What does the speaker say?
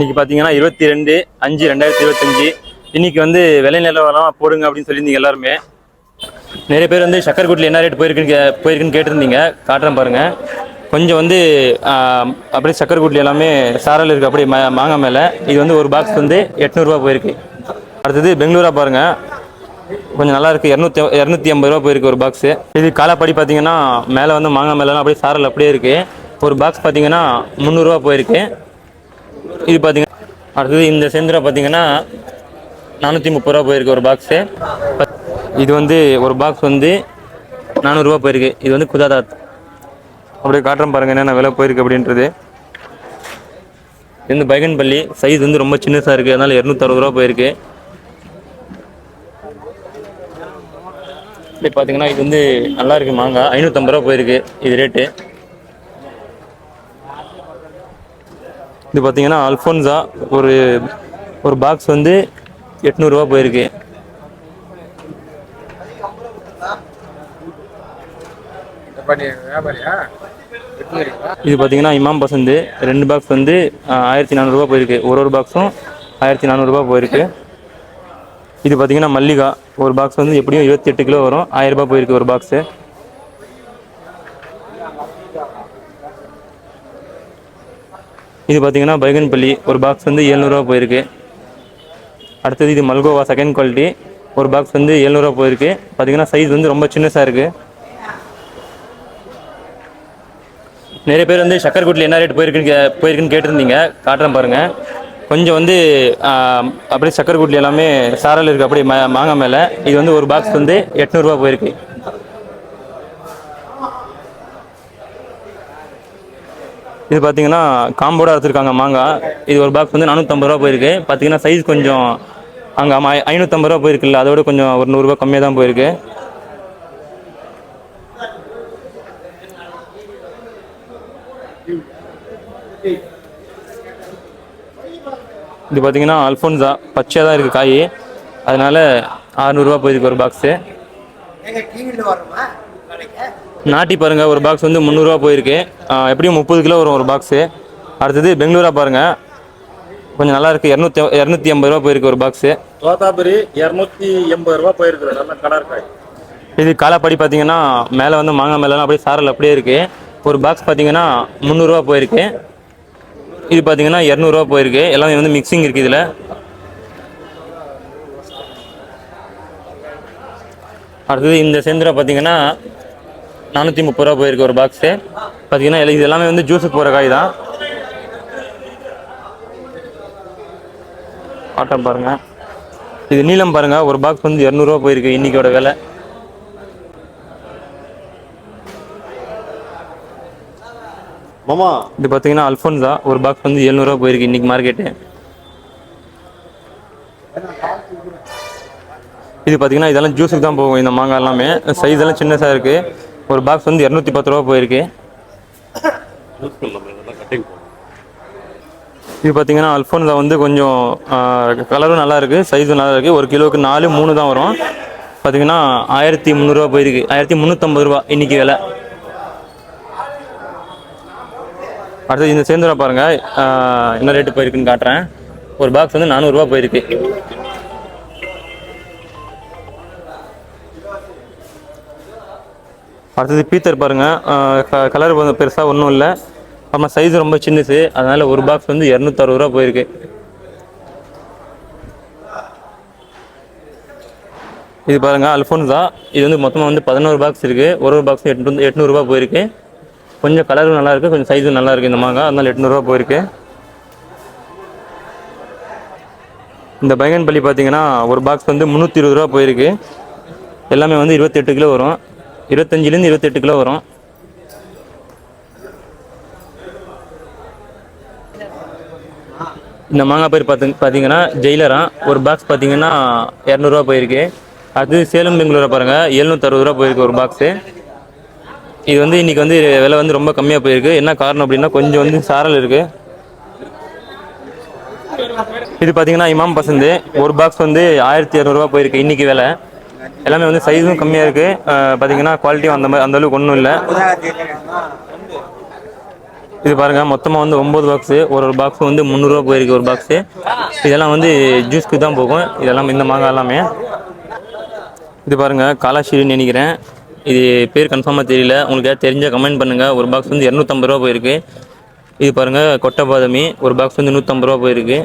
இன்னைக்கு பார்த்தீங்கன்னா இருபத்தி ரெண்டு அஞ்சு ரெண்டாயிரத்தி இருபத்தஞ்சு. இன்னைக்கு வந்து விலை நிலவரம் போடுங்க அப்படின்னு சொல்லியிருந்தீங்க எல்லாருமே. நிறைய பேர் வந்து சக்கரக்குட்டில் என்ன ரேட் போயிருக்குன்னு கே போயிருக்குன்னு கேட்டிருந்தீங்க. காட்டுறேன் பாருங்க. கொஞ்சம் வந்து அப்படியே சக்கரக்குட்டில் எல்லாமே சாரல் இருக்குது அப்படியே மா மாங்காய் மேலே. இது வந்து ஒரு பாக்ஸ் வந்து எட்நூறுரூவா போயிருக்கு. அடுத்தது பெங்களூரா பாருங்க. கொஞ்சம் நல்லா இருக்கு. இரநூத்தி இரநூத்தி ஐம்பது ரூபா போயிருக்கு ஒரு பாக்ஸு இது காலாப்படி பார்த்தீங்கன்னா மேலே வந்து மாங்காய் மேலாம் அப்படியே சாரல் அப்படியே இருக்கு. ஒரு பாக்ஸ் பார்த்தீங்கன்னா முந்நூறுரூவா போயிருக்கு. இது பார்த்தீங்கன்னா அடுத்தது இந்த செந்திரா பார்த்தீங்கன்னா நானூற்றி முப்பது ரூபா போயிருக்கு ஒரு பாக்ஸு இது வந்து ஒரு பாக்ஸ் வந்து நானூறுரூவா போயிருக்கு. இது வந்து குதாதாத் அப்படியே காட்டுறேன் பாருங்கள் என்னென்ன விலை போயிருக்கு அப்படின்றது. இது வந்து பைகன்பள்ளி. சைஸ் வந்து ரொம்ப சின்னதாக இருக்குது அதனால் இரநூத்தறுபது ரூபா போயிருக்கு. இப்படி பார்த்தீங்கன்னா இது வந்து நல்லா இருக்குது மாங்காய். ஐநூற்றம்பது ரூபா போயிருக்கு. இது ரேட்டு இது பார்த்தீங்கன்னா அல்ஃபோன்ஸா ஒரு ஒரு பாக்ஸ் வந்து எட்நூறுரூவா போயிருக்கு. இது பார்த்தீங்கன்னா இமாம் பசந்து. ரெண்டு பாக்ஸ் வந்து ஆயிரத்தி நானூறுரூவா போயிருக்கு. ஒரு ஒரு பாக்ஸும் ஆயிரத்தி நானூறுரூவா போயிருக்கு. இது பார்த்தீங்கன்னா மல்லிகா. ஒரு பாக்ஸ் வந்து எப்படியும் இருபத்தி எட்டு கிலோ வரும். ஆயிரம் ரூபாய் போயிருக்கு ஒரு பாக்ஸு இது பார்த்தீங்கன்னா பைகன்பள்ளி. ஒரு பாக்ஸ் வந்து ஏழ்நூறுவா போயிருக்கு. அடுத்தது இது மல்கோவா செகண்ட் குவாலிட்டி ஒரு பாக்ஸ் வந்து ஏழ்நூறுவா போயிருக்கு. பார்த்தீங்கன்னா சைஸ் வந்து ரொம்ப சின்னஸாக இருக்குது நிறைய பேர் வந்து சக்கரக்குட்டில் என்ன ரேட் போயிருக்குன்னு கே போயிருக்குன்னு கேட்டிருந்தீங்க. காட்டுறேன் பாருங்கள் கொஞ்சம் வந்து அப்படியே சக்கரக்குட்டில் எல்லாமே சாரல் இருக்குது அப்படியே மாங்காய் மேலே. இது வந்து ஒரு பாக்ஸ் வந்து எட்நூறுரூவா போயிருக்கு. இது பார்த்தீங்கன்னா காம்போட அறுத்துருக்காங்க மாங்காய் இது ஒரு பாக்ஸ் வந்து நானூற்றம்பது ரூபா போயிருக்கு. பார்த்தீங்கன்னா சைஸ் கொஞ்சம் அங்கே ஆமாம் ஐநூற்றம்பது ரூபா போயிருக்குல்ல அதோட கொஞ்சம் ஒரு நூறுரூவா கம்மியாக தான் போயிருக்கு. இது பார்த்தீங்கன்னா அல்ஃபோன்ஸா பச்சையாக தான் இருக்குது காய். அதனால் அறநூறுவா போயிருக்கு ஒரு பாக்ஸு நாட்டி பாருங்க ஒரு பாக்ஸ் வந்து முந்நூறுரூவா போயிருக்கு. எப்படியும் முப்பது கிலோ வரும் ஒரு பாக்ஸு அடுத்தது பெங்களூரா பாருங்க. கொஞ்சம் நல்லா இருக்கு. இரநூத்தி இரநூத்தி ஐம்பது ரூபா போயிருக்கு ஒரு பாக்ஸு தோத்தாபுரி இரநூத்தி எண்பது ரூபா போயிருக்குது. நல்ல கலர் காய். இது காலாப்படி பார்த்தீங்கன்னா மேலே வந்து மாங்காய் மேலாம் அப்படியே சாரல் அப்படியே இருக்கு. ஒரு பாக்ஸ் பார்த்தீங்கன்னா முந்நூறுரூவா போயிருக்கு. இது பார்த்தீங்கன்னா இரநூறுவா போயிருக்கு. எல்லாமே வந்து மிக்சிங் இருக்குது இதில். அடுத்தது இந்த செந்திரா பார்த்தீங்கன்னா நானூற்றி முப்பது ரூபா போயிருக்கு ஒரு பாக்ஸு பார்த்தீங்கன்னா இது எல்லாமே வந்து ஜூஸுக்கு போகிற காய் தான். ஆட்டம் பாருங்க. இது நீளம் பாருங்க. ஒரு பாக்ஸ் வந்து இரநூறுவா போயிருக்கு இன்னைக்கோட விலை. மாமா. இது பார்த்தீங்கன்னா அல்ஃபோன்ஸா ஒரு பாக்ஸ் வந்து எழுநூறுவா போயிருக்கு இன்னைக்கு மார்க்கெட்டு இது பார்த்தீங்கன்னா இதெல்லாம் ஜூஸுக்கு தான் போகும். இந்த மாங்காய் எல்லாமே. சைஸ் எல்லாம் சின்னதாக இருக்கு. ஒரு பாக்ஸ் வந்து இரநூத்தி பத்து ரூபா போயிருக்கு. இது பார்த்தீங்கன்னா அல்ஃபோனில் வந்து கொஞ்சம் கலரும் நல்லா இருக்குது சைஸும் நல்லா இருக்குது ஒரு கிலோவுக்கு நாலு மூணு தான் வரும். பார்த்தீங்கன்னா ஆயிரத்தி முந்நூறுரூவா போயிருக்கு. ஆயிரத்தி முந்நூற்றம்பது ரூபா இன்றைக்கி விலை. அடுத்து இந்த சேர்ந்துடா பாருங்கள் என்ன ரேட்டு போயிருக்குன்னு காட்டுறேன். ஒரு பாக்ஸ் வந்து நானூறுரூவா போயிருக்கு. அடுத்தது பீத்தர் பாருங்கள் கலர் வந்து பெருசாக ஒன்றும் இல்லை. அப்புறமா சைஸ் ரொம்ப சின்னது. அதனால் ஒரு பாக்ஸ் வந்து இரநூத்தறுபது ரூபா போயிருக்கு. இது பாருங்கள் அல்ஃபோன்ஸா இது வந்து மொத்தமாக வந்து பதினோரு பாக்ஸ் இருக்குது ஒரு ஒரு பாக்ஸ் எட்நூறு எட்நூறுரூவா போயிருக்கு. கொஞ்சம் கலரும் நல்லாயிருக்கு கொஞ்சம் சைஸும் நல்லாயிருக்கு இந்த மாங்காய் அதனால் எட்நூறுரூவா போயிருக்கு. இந்த பைகன்பள்ளி பார்த்தீங்கன்னா ஒரு பாக்ஸ் வந்து முந்நூற்றி இருபது ரூபா போயிருக்கு. எல்லாமே வந்து இருபத்தெட்டு கிலோ வரும். இருபத்தஞ்சிலேருந்து இருபத்தெட்டு கிலோ வரும். இந்த மாங்காய் பயிர் பார்த்து பார்த்தீங்கன்னா ஜெயிலரா? ஒரு பாக்ஸ் பார்த்தீங்கன்னா இரநூறுவா போயிருக்கு. அது சேலம் பெங்களூரை பாருங்கள் எழுநூத்தறுபது ரூபா போயிருக்கு ஒரு பாக்ஸு இது வந்து இன்னைக்கு வந்து விலை வந்து ரொம்ப கம்மியாக போயிருக்கு. என்ன காரணம் அப்படின்னா கொஞ்சம் வந்து சாரல் இருக்குது இது பார்த்தீங்கன்னா இமாம் பசந்து. ஒரு பாக்ஸ் வந்து ஆயிரத்தி இரநூறுவா போயிருக்கு இன்றைக்கி விலை. எல்லாமே வந்து சைஸும் கம்மியாக இருக்கு. அஹ் பார்த்தீங்கன்னா குவாலிட்டியும் அந்த மாதிரி அந்த அளவுக்கு ஒன்றும் இல்லை. இது பாருங்க மொத்தமாக வந்து ஒம்பது பாக்ஸு ஒரு ஒரு பாக்ஸ் வந்து முந்நூறுரூவா போயிருக்கு ஒரு பாக்ஸு இதெல்லாம் வந்து ஜூஸ்க்கு தான் போகும். இதெல்லாம் இந்த மாங்காய் எல்லாமே. இது பாருங்க காலாஷீரின்னு நினைக்கிறேன். இது பேர் கன்ஃபார்மாக தெரியல. உங்களுக்கு ஏதாவது தெரிஞ்சால் கமெண்ட் பண்ணுங்கள் ஒரு பாக்ஸ் வந்து இரநூத்தம்பது ரூபா போயிருக்கு. இது பாருங்க கொட்டை பாதமி. ஒரு பாக்ஸ் வந்து நூற்றம்பது ரூபா போயிருக்கு.